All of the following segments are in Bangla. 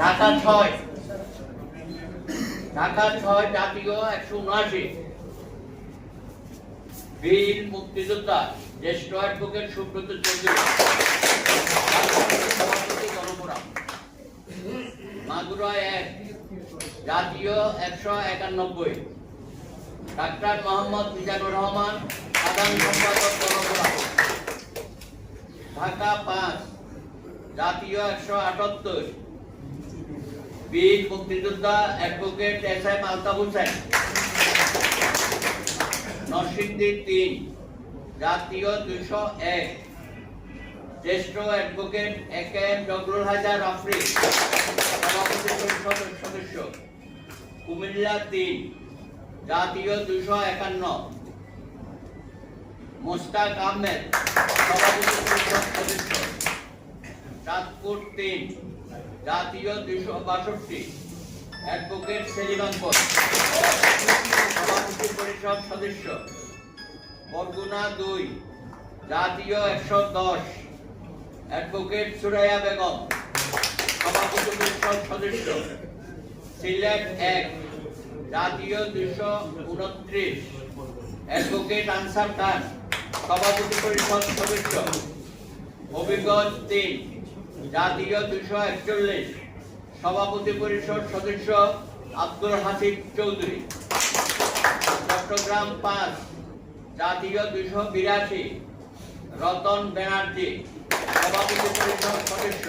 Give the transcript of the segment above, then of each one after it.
ঢাকা ছয়। ঢাকা ছয়, জাতীয় একশো উনআশি। বীর মুক্তিযোদ্ধা, জ্যেষ্ঠ অ্যাডভোকেট সুব্রত চৌধুরী। মাগুরা এক, জাতীয় একশো একানব্বই। ডাক্তার মোহাম্মদ মিজানুর রহমান, সাধারণ সম্পাদক গণপুরা ঢাকা পাঁচ, জাতীয় একশো আটাত্তর। বীর মুক্তিযোদ্ধা advocate S M Altaf Hossain. Narsingdi তিন, জাতীয় দুইশো এক। জ্যেষ্ঠ advocate A K M Jagrul Haider আফ্রিক সভাপতি পরিষদ সদস্য। কুমিল্লা তিন, জাতীয় দুইশো একান্ন। মোস্তাক আহমেদ, সভাপতি পরিষদ সদস্য। চাঁদপুর তিন জাতীয় দুইশো বাষট্টি অ্যাডভোকেট সেলিম আকবর, সভাপতি পরিষদ সদস্য, বরগুনা দুই, জাতীয় একশো দশ অ্যাডভোকেট সুরাইয়া বেগম, সভাপতি পরিষদ সদস্য, সিলেট এক, জাতীয় দুইশো উনত্রিশ অ্যাডভোকেট আনসার খান, সভাপতি পরিষদ সদস্য, হবিগঞ্জ তিন জাতীয় দুশো একচল্লিশ সভাপতি পরিষদ সদস্য আব্দুল হাসিব চৌধুরী। চট্টগ্রাম পাঁচ জাতীয় দুশো বিরাশি, রতন ব্যানার্জি, সভাপতি পরিষদ সদস্য।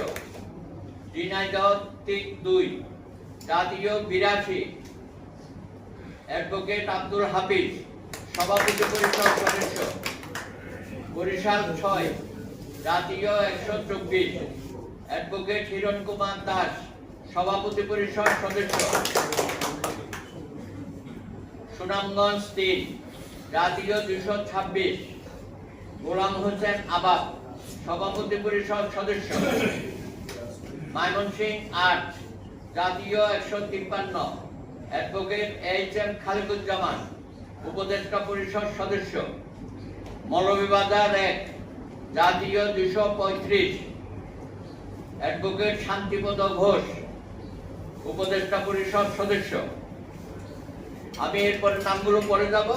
ঝিনাইদহ দুই জাতীয় বিরাশি। অ্যাডভোকেট আব্দুল হাফিজ, সভাপতি পরিষদ সদস্য। বরিশাল ছয় জাতীয় একশো চব্বিশ। অ্যাডভোকেট হিরণ কুমার দাস, সভাপতি পরিষদ সদস্য। সুনামগঞ্জ তিন, জাতীয় দুশো ছাব্বিশ। গোলাম হোসেন আবাব সভাপতি পরিষদ সদস্য। ময়মনসিং আট, জাতীয় একশো তিপ্পান্ন। অ্যাডভোকেট এইচ এম খালিদুজ্জামান উপদেষ্টা পরিষদ সদস্য। মৌলভীবাজার এক, জাতীয় দুশো পঁয়ত্রিশ। অ্যাডভোকেট শান্তিপদ ঘোষ উপদেষ্টা পরিষদ সদস্য। আমি এরপরে নামগুলো পড়ে যাব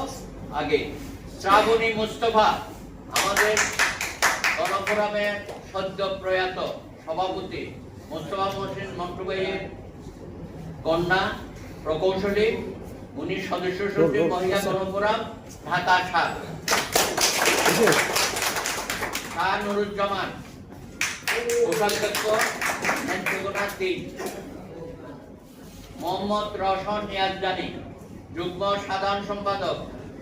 আগে। শ্রাবণী মুস্তফা আমাদের গণফোরামের সদ্য প্রয়াত সভাপতি মোস্তফা মহসিন মন্টুবাইয়ের কন্যা প্রকৌশলী উনি সদস্য সচিব মহিলা গণফোরাম ঢাকা সাত শাহ নুরুজ্জামান কোষাধ্যক্ষ নেত্রকোনা তিন মোহাম্মদ রশন নিয়াজদানি যুগ্ম সাধারণ সম্পাদক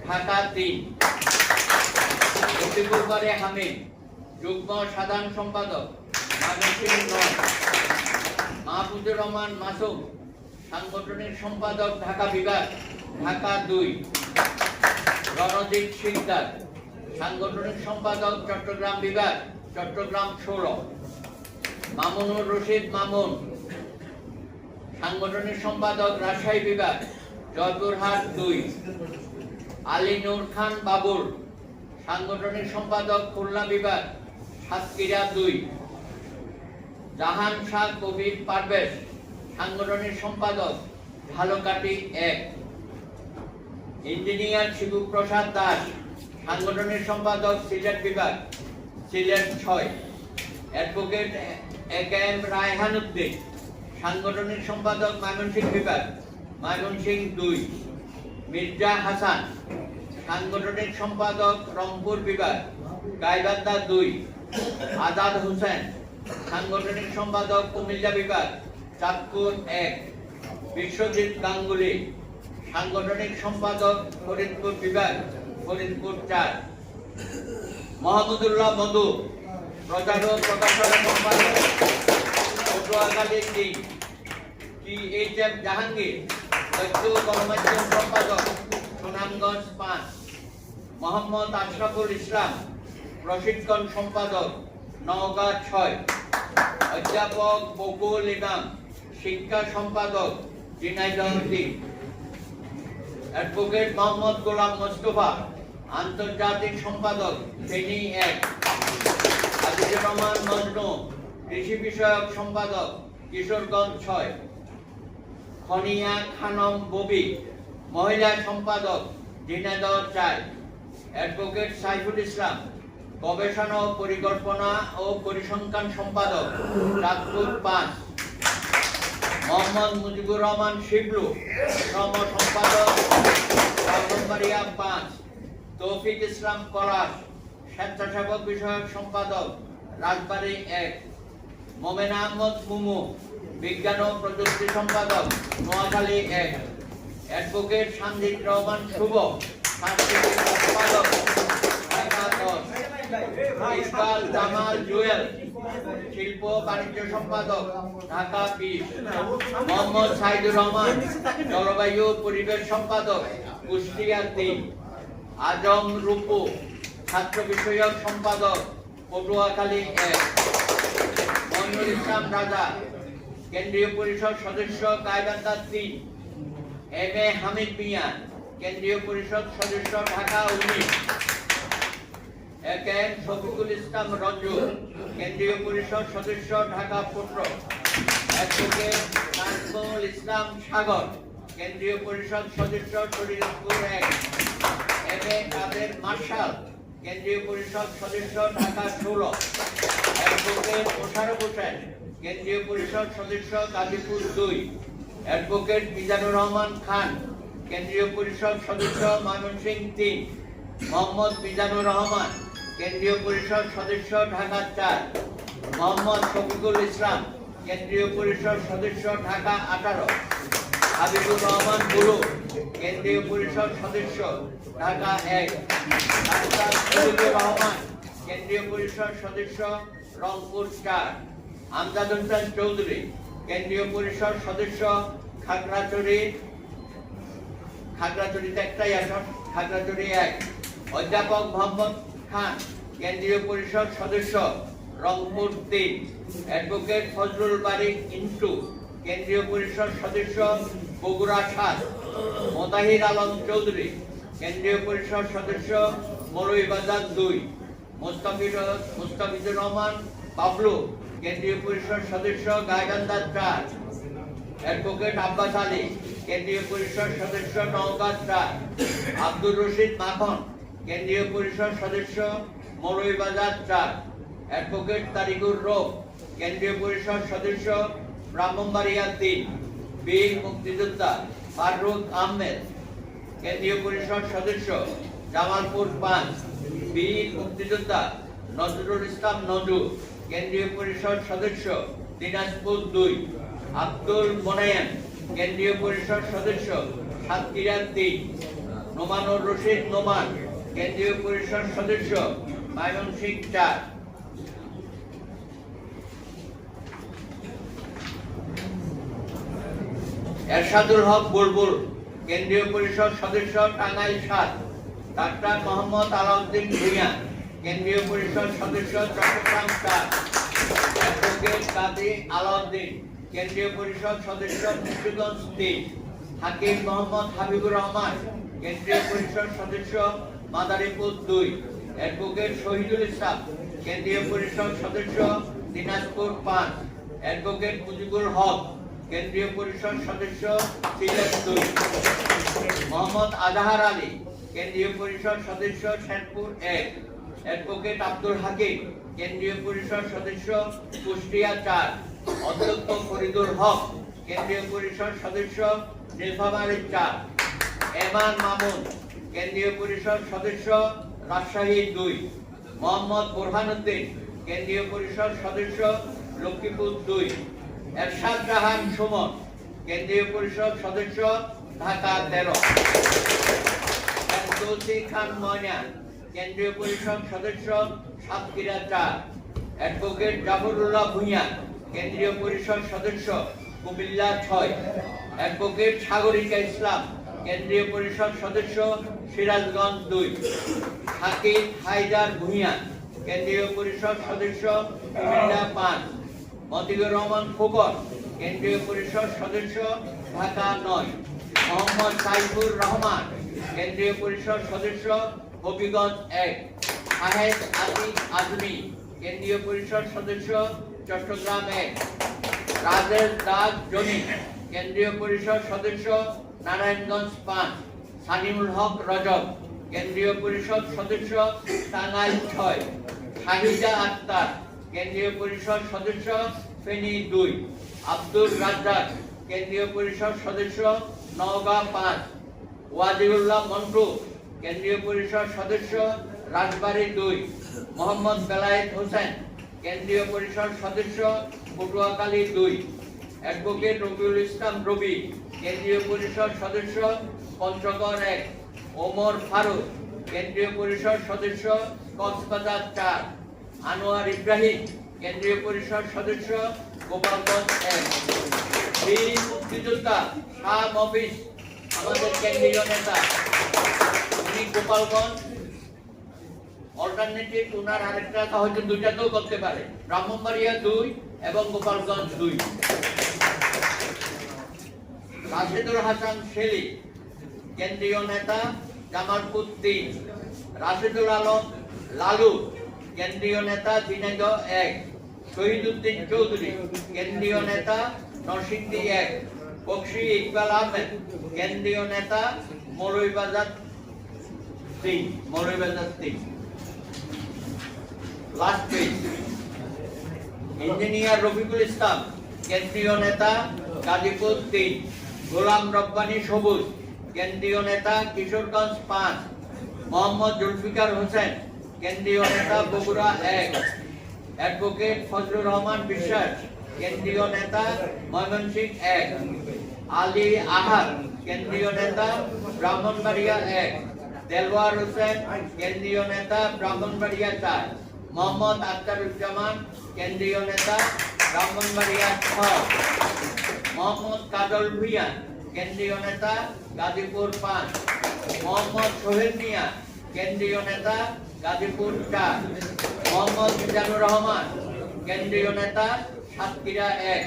ঢাকা তিন। রফিকুল হামিদ, যুগ্ম সাধারণ সম্পাদক ময়মনসিংহ নয় মাহফুজুর রহমান মাসুম, সাংগঠনিক সম্পাদক, ঢাকা বিভাগ, ঢাকা দুই। রণজিৎ সিকদার সাংগঠনিক সম্পাদক, চট্টগ্রাম বিভাগ, চট্টগ্রাম ষোলো। মামুনুর রশিদ মামুন। সাংগঠনিক সম্পাদক রাজশাহী বিভাগ, জয়পুরহাট দুই। আলী নূর খান বাবুল। সাংগঠনিক সম্পাদক খুলনা বিভাগ, সাতক্ষীরা দুই। জাহান শাহ কবির পারভেজ। সাংগঠনিক সম্পাদক ঝালকাটি এক। ইঞ্জিনিয়ার শিবু প্রসাদ দাস। সাংগঠনিক সম্পাদক সিলেট বিভাগ, সিলেট ছয়। Advocate A K M Raihan সাংগঠনিক সম্পাদক ময়মনসিংহ বিভাগ ময়মনসিংহ দুই, মির্জা হাসান, সাংগঠনিক সম্পাদক রংপুর বিভাগ, গাইবান্ধা দুই, আজাদ হোসেন, সাংগঠনিক সম্পাদক কুমিল্লা বিভাগ, চাঁদপুর এক, বিশ্বজিৎ গাঙ্গুলি, সাংগঠনিক সম্পাদক ফরিদপুর বিভাগ, ফরিদপুর চার। মাহমুদুল্লাহ মধু প্রচার ও প্রকাশনা সম্পাদক পটুয়াখালী তিন টি এইচ এফ জাহাঙ্গীর তথ্য গণমাধ্যম সম্পাদক, সুনামগঞ্জ পাঁচ, মোহাম্মদ আশরাফুল ইসলাম, প্রশিক্ষণ সম্পাদক, নওগাঁ ছয়, অধ্যাপক বকুল ইমাম, শিক্ষা সম্পাদক ঝিনাইদহ তিন, অ্যাডভোকেট মোহাম্মদ গোলাম মোস্তফা, আন্তর্জাতিক সম্পাদক ফেনী এক, আজিজুর রহমান কৃষি বিষয়ক সম্পাদক কিশোরগঞ্জ ছয়। খনিয়া খানম ববি, মহিলা সম্পাদক ঝিনাইদহ চার। অ্যাডভোকেট সাইফুল ইসলাম, গবেষণা ও পরিকল্পনা ও পরিসংখ্যান সম্পাদক চাঁদপুর পাঁচ। মোহাম্মদ মুজিবুর রহমান শিবলু, শ্রম সম্পাদক পাঁচ। তৌফিক ইসলাম কলাশ স্বেচ্ছাসেবক বিষয়ক সম্পাদক রাজবাড়ী এক। মোমেন আহমদ মুমু বিজ্ঞান ও প্রযুক্তি সম্পাদক, নোয়াখালী এক। অ্যাডভোকেট সন্দীপ রহমান শুভ সম্পাদক ইকবাল জামাল জুয়েল, শিল্প বাণিজ্য সম্পাদক, ঢাকা বিশ। মোহাম্মদ সাইদুর রহমান, জলবায়ু পরিবেশ সম্পাদক, কুষ্টিয়া তিন। আজম রূপু, ছাত্র বিষয়ক সম্পাদক, পটুয়াখালী এক। কেন্দ্রীয় পরিষদ সদস্য গাইবান্ধা তিন এম এ হামিদ মিয়া কেন্দ্রীয় পরিষদ সদস্য ঢাকা উনিশ। একে শফিকুল ইসলাম রঞ্জু কেন্দ্রীয় পরিষদ সদস্য ঢাকা পনেরো অ্যাডভোকেট নাজমুল ইসলাম সাগর, কেন্দ্রীয় পরিষদ সদস্য শরীরপুর এক। এম এ কাদের মার্শাল, কেন্দ্রীয় পরিষদ সদস্য ঢাকা ষোলো। অ্যাডভোকেট মোশারফ হোসেন কেন্দ্রীয় পরিষদ সদস্য গাজীপুর দুই অ্যাডভোকেট মিজানুর রহমান খান কেন্দ্রীয় পরিষদ সদস্য ময়মনসিংহ তিন মোহাম্মদ মিজানুর রহমান কেন্দ্রীয় পরিষদ সদস্য ঢাকা চার মোহাম্মদ শফিকুল ইসলাম কেন্দ্রীয় পরিষদ সদস্য ঢাকা আঠারো হাবিবুর রহমান বুলু কেন্দ্রীয় পরিষদ সদস্য ঢাকা এক ডাক্তার রহমান কেন্দ্রীয় পরিষদ সদস্য রংপুর চার আমজাদ হোসেন চৌধুরী, কেন্দ্রীয় পরিষদ সদস্য খাগড়াছড়ি, খাগড়াছড়িতে একটাই আসন, খাগড়াছড়ি এক। অধ্যাপক মোহাম্মদ খান, কেন্দ্রীয় পরিষদ সদস্য রংপুর তিন। অ্যাডভোকেট ফজলুল বাড়ি ইন্টু, কেন্দ্রীয় পরিষদ সদস্য বগুড়া সাত। মোতাহির আলম চৌধুরী, কেন্দ্রীয় পরিষদ সদস্য মৌলভীবাজার দুই। মুস্তাফিজুর মুস্তাফিজুর রহমান বাবলু কেন্দ্রীয় পরিষদ সদস্য গাইবান্ধা চার। অ্যাডভোকেট আব্বাস আলী, কেন্দ্রীয় পরিষদ সদস্য নওগাঁ চার। আব্দুর রশিদ মাখন, কেন্দ্রীয় পরিষদ সদস্য, মৌলভীবাজার চার। অ্যাডভোকেট তারিকুর রোগ কেন্দ্রীয় পরিষদ সদস্য, ব্রাহ্মণবাড়িয়া তিন। বীর মুক্তিযোদ্ধা ফারুক আহমেদ, কেন্দ্রীয় পরিষদ সদস্য, জামালপুর পাঁচ। বীর মুক্তিযোদ্ধা নজরুল ইসলাম নজু, কেন্দ্রীয় পরিষদ সদস্য দিনাজপুর দুই, আব্দুল মোনায়েম, কেন্দ্রীয় পরিষদ সদস্য সাতক্ষীরা তিন, নোমানুর রশিদ নোমান, কেন্দ্রীয় পরিষদ সদস্য ময়মনসিংহ চার। এরশাদুল হক বুলবুল, কেন্দ্রীয় পরিষদ সদস্য টাঙ্গাইল সাত। ডাক্তার মোহাম্মদ আলাউদ্দিন ভূঁইয়া, কেন্দ্রীয় পরিষদ সদস্য চট্টগ্রাম চার অ্যাডভোকেট আলাউদ্দিন, কেন্দ্রীয় পরিষদ সদস্য মুন্সিগঞ্জ তিন, হাকিম মোহাম্মদ হাবিবুর রহমান, কেন্দ্রীয় পরিষদ সদস্য মাদারীপুর দুই, অ্যাডভোকেট শহীদুল ইসলাম, কেন্দ্রীয় পরিষদ সদস্য দিনাজপুর পাঁচ, অ্যাডভোকেট মুজিবুল হক, কেন্দ্রীয় পরিষদ সদস্য সিলেট দুই। মোহাম্মদ আজাহার আলী কেন্দ্রীয় পরিষদ সদস্য শেরপুর এক। অ্যাডভোকেট আব্দুল হাকিম, কেন্দ্রীয় পরিষদ সদস্য কুষ্টিয়া চার। অধ্যক্ষ ফরিদুল হক, কেন্দ্রীয় পরিষদ সদস্য নীলফামারী চার। এমান মামুন, কেন্দ্রীয় পরিষদ সদস্য রাজশাহী দুই। মোহাম্মদ বোরহানুদ্দিন, কেন্দ্রীয় পরিষদ সদস্য লক্ষ্মীপুর দুই। এরশাদ জাহান সুমন, কেন্দ্রীয় পরিষদ সদস্য ঢাকা তেরো। ফেরদৌসি খান ময়না কেন্দ্রীয় পরিষদ সদস্য সাতক্ষীরা চার অ্যাডভোকেট জাফরুল্লাহ ভূঁইয়া, কেন্দ্রীয় পরিষদ সদস্য কুমিল্লা ছয় অ্যাডভোকেট সাগরিকা ইসলাম, কেন্দ্রীয় পরিষদ সদস্য সিরাজগঞ্জ দুই, হাকিম হায়দার ভূঁইয়া, কেন্দ্রীয় পরিষদ সদস্য কুমিল্লা পাঁচ, মতিউর রহমান খোকন, কেন্দ্রীয় পরিষদ সদস্য ঢাকা নয়, মোহাম্মদ সাইফুর রহমান। কেন্দ্রীয় পরিষদ সদস্য হবিগঞ্জ এক। শাহেদ আতিক আজমি, কেন্দ্রীয় পরিষদ সদস্য চট্টগ্রাম এক। রাজেশ দাস জনি কেন্দ্রীয় পরিষদ সদস্য নারায়ণগঞ্জ পাঁচ। সানিমুল হক রজব, কেন্দ্রীয় পরিষদ সদস্য টাঙ্গাইল ছয়। শাহিদা আক্তার, কেন্দ্রীয় পরিষদ সদস্য ফেনী দুই। আব্দুল রাজ্জাক, কেন্দ্রীয় পরিষদ সদস্য নওগাঁ পাঁচ। ওয়াজিউল্লাহ মন্টু, কেন্দ্রীয় পরিষদ সদস্য রাজবাড়ী দুই, মোহাম্মদ বেলায়েত হোসেন, কেন্দ্রীয় পরিষদ সদস্য পটুয়াখালী দুই, অ্যাডভোকেট রবিউল ইসলাম রবি, কেন্দ্রীয় পরিষদ সদস্য পঞ্চগড় এক, ওমর ফারুক, কেন্দ্রীয় পরিষদ সদস্য কক্সবাজার চার, আনোয়ার ইব্রাহিম, কেন্দ্রীয় পরিষদ সদস্য গোপালগঞ্জ এক। মুক্তিযোদ্ধা শাহ মফিজ আমাদের কেন্দ্রীয় নেতা? উনি গোপালগঞ্জ। অল্টারনেটিভ ওনার আরেকটা হয়তো দুইটাতেও করতে পারে। ব্রাহ্মণবাড়িয়া দুই এবং গোপালগঞ্জ দুই। হাসান শেলি, কেন্দ্রীয় নেতা। জামালপুর তিন। রাশেদুল আলম লালু, কেন্দ্রীয় নেতা। ঝিনাইদহ এক। শহীদুদ্দিন চৌধুরী, কেন্দ্রীয় নেতা। নরসিংদী এক। বক্সি ইকবাল আহমেদ, কেন্দ্রীয় নেতা মৌলভীবাজার তিন মৌলভীবাজার তিন। Last page engineer Rafiqul Islam, কেন্দ্রীয় নেতা গাজীপুর তিন। গোলাম রব্বানী সবুজ, কেন্দ্রীয় নেতা কিশোরগঞ্জ পাঁচ। মোহাম্মদ জুলফিকার হোসেন, কেন্দ্রীয় নেতা বগুড়া এক। অ্যাডভোকেট ফজলুর রহমান বিশ্বাস, কেন্দ্রীয় নেতা ময়মনসিংহ এক। আলী আহাদ কেন্দ্রীয় নেতা ব্রাহ্মণবাড়িয়া এক। দেলওয়ার হোসেন, কেন্দ্রীয় নেতা ব্রাহ্মণবাড়িয়া চার। মোহাম্মদ আখতারুজ্জামান, কেন্দ্রীয় নেতা ব্রাহ্মণবাড়িয়া ছয় মোহাম্মদ কাজল ভুইয়া কেন্দ্রীয় নেতা গাজীপুর পাঁচ। মোহাম্মদ সোহেল মিয়া, কেন্দ্রীয় নেতা গাজীপুর চার। মোহাম্মদ মিজানুর রহমান, কেন্দ্রীয় নেতা সাতক্ষীরা এক।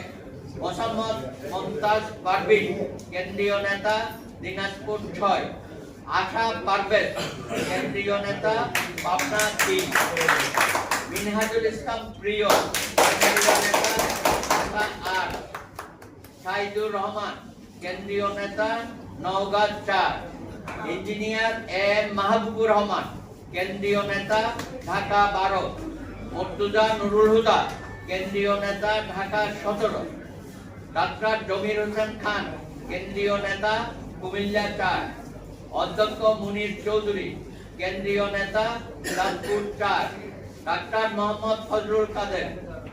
মোসাম্মদ মমতাজ পারভিন, কেন্দ্রীয় নেতা দিনাজপুর ছয়, আশা পারভেজ, কেন্দ্রীয় নেতা পাবনা তিন। মিনহাজুল ইসলাম প্রিয়, কেন্দ্রীয় নেতা আট। সাইদুর রহমান, কেন্দ্রীয় নেতা নওগাঁ চার। ইঞ্জিনিয়ার এম মাহবুবুর রহমান, কেন্দ্রীয় নেতা ঢাকা বারো। মর্তুজা নুরুল হুদা, কেন্দ্রীয় নেতা ঢাকা সতেরো। ডাক্তার জমির হোসেন খান, কেন্দ্রীয় নেতা কুমিল্লা চার। অধ্যক্ষ মুনির চৌধুরী, কেন্দ্রীয় নেতা চাঁদপুর চার। ডাক্তার মোহাম্মদ ফজলুল কাদের,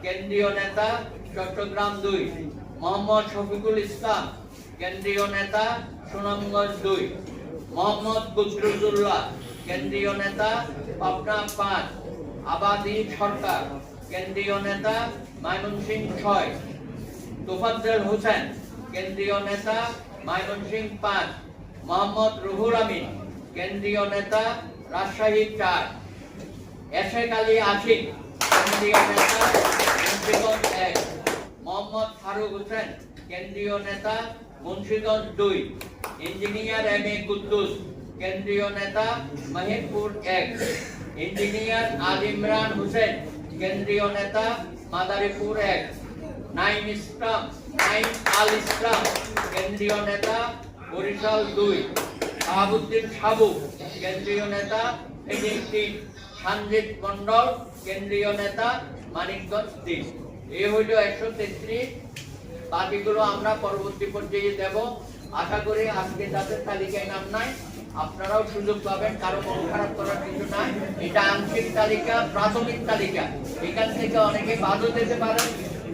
কেন্দ্রীয় নেতা চট্টগ্রাম দুই। মোহাম্মদ শফিকুল ইসলাম, কেন্দ্রীয় নেতা সুনামগঞ্জ দুই। মোহাম্মদ কুদরুল্লাহ কেন্দ্রীয় নেতা পাবনা পাঁচ। আবাদি সরকার, কেন্দ্রীয় নেতা ময়মনসিংহ ছয়। তোফাজ্জল হোসেন, কেন্দ্রীয় নেতা ময়মনসিংহ পাঁচ, মোহাম্মদ রুহুল আমিন, কেন্দ্রীয় নেতা রাজশাহী চার। এশেক আলী আশিক, কেন্দ্রীয় নেতা মুন্সিগঞ্জ এক। মোহাম্মদ ফারুক হোসেন, কেন্দ্রীয় নেতা মুন্সিগঞ্জ দুই। ইঞ্জিনিয়ার এম এ কুদ্দুস, কেন্দ্রীয় নেতা মহিদপুর এক। ইঞ্জিনিয়ার আল ইমরান হোসেন, কেন্দ্রীয় নেতা মাদারীপুর এক। নাইম ইসলাম নাইম আল ইসলাম কেন্দ্রীয় নেতা বরিশাল দুই শাহাবুদ্দিন সাবু, কেন্দ্রীয় নেতা তিন সঞ্জিত মন্ডল, কেন্দ্রীয় নেতা মানিকগঞ্জ তিন। এ হইল একশো তেত্রিশ। বাকিগুলো আমরা পরবর্তী পর্যায়ে দেব। আশা করি আজকে যাদের তালিকায় নাম নাই, আপনারাও সুযোগ পাবেন, কারও মন খারাপ করার কিছু নাই। এটা আংশিক তালিকা, প্রাথমিক তালিকা। এখান থেকে অনেকে বাদও যেতে পারেন।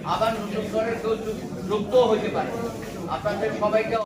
আবার নতুন করে কেউ যুক্ত হতে পারে আপনাদের সবাইকে